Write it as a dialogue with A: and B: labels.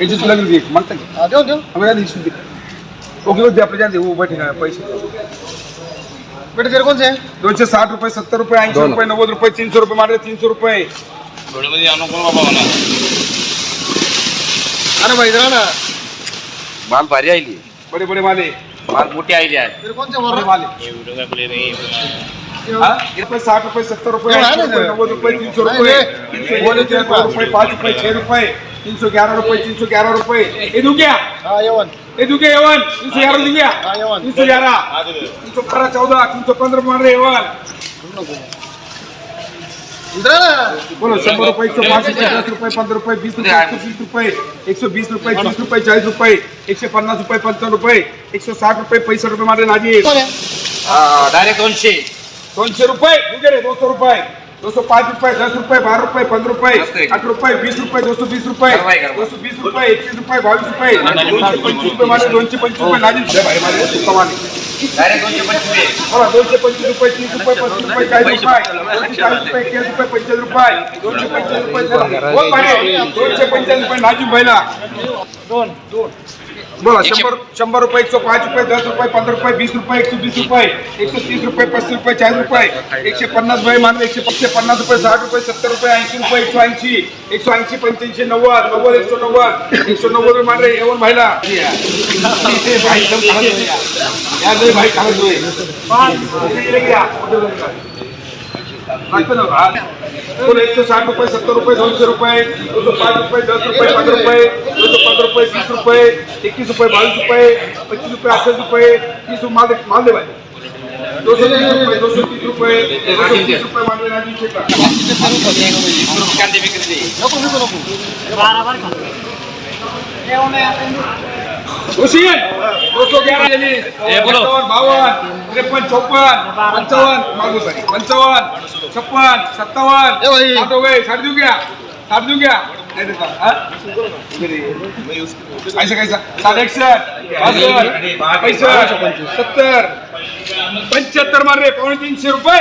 A: याची तुला किती म्हणता की
B: हा, देऊ देऊ
A: हमें याद इशू ओके ओके आपले जाते वो बैठे ना पैसे
B: बेटे तेरे कौन से हैं
A: दोनशे साठ रुपये सत्तर रुपये ऐंशी रुपये नव्वद रुपये तीनशे रुपये मारले तीनशे रुपये
C: आणू कोण बाबा म्हणा
B: अरे भाई आ ना
C: माल भारी आली
A: बडे बडे माले
C: माल मोठी आली आहे
B: तेरे कौन से रहा
A: माले
C: हे
A: हाँ? साठ रुपये सत्तर रुपये
B: ना
A: रुपये? नव्वद रुपये तीनशे रुपये पाच रुपये छह रुपये तीन सौ ग्यारह रुपये तीन सौ ग्यारह रुपये। ये दू क्या?
B: हाँ यवन
A: ये दू क्या एवन तीन सौ ग्यारह दू क्या?
B: हाँ यवन
A: तीन सौ ग्यारह। तीन सौ बारह चौदह तीन सौ पंद्रह मार रहे एवन
B: इधर आ। ना
A: बोलो शंभर रुपये एक सौ पाच रुपये दस रुपये पंद्रह रुपये बीस रुपये एक सौ सौ साठ रुपये पैंसठ रुपये मारे नाजी
C: डायरेक्ट दोनशे।
A: दोनशे रुपये ठीक आहे रे दोनशे रुपये। दो सौ पाँच रुपए दस रुपए बारह रुपए पंद्रह रुपए आठ रुपए बीस रुपए दो सौ बीस
C: रुपए
A: दो सौ बीस रुपए इक्कीस रुपए बावीस रुपए दोनशे पंचवीस रुपये माझे दोनशे पंचवीस रुपये नाजी
C: डायरेक्ट दोनशे पंचवीस
A: बघा दोनशे पंचवीस रुपये तीस रुपये पस्तीस रुपये चाळीस रुपये चाळीस रुपये एकवीस रुपये पंचेचाळीस रुपये दोनशे पंचेचाळीस रुपये. दोनशे पंचेचाळीस रुपये नाजिम भाईला.
B: दोन. दोन.
A: बोला शंभर शंभर रुपये एकशे पाच रुपये दस रुपये पंधरा रुपये वीस रुपये एकशे वीस रुपये एकशे तीस रुपये पस्तीस रुपये चाळीस रुपये एकशे पन्नास रुपये मानले एकशे एकशे पन्नास रुपये साठ रुपये सत्तर रुपये ऐंशी रुपये एकशे ऐंशी एकशे ऐंशी पंच्याऐंशी नव्वद नव्वद एकशे नव्वद एकशे नव्वद रुपये मानले येऊन भाईला. भाई एकदम खालच होय या. या लय भाई दोनशे पंधरा रुपये तीस रुपये दे दोनशे तीस रुपये
C: दे
B: नको
A: हुसेन दो सौ ग्यारह चालीस पंचावन बावन त्रेपन चौपन पंचावन मांगो सॉरी पंचावन छप्पन सत्तावन. साठ हो गए साठ दूं क्या साठ दूं क्या नहीं देता? ऐसा कैसा? साठ एकसठ बासष्ट पैंसठ सत्तर पंच्याहत्तर मार रे पावणे तीनशे रुपये।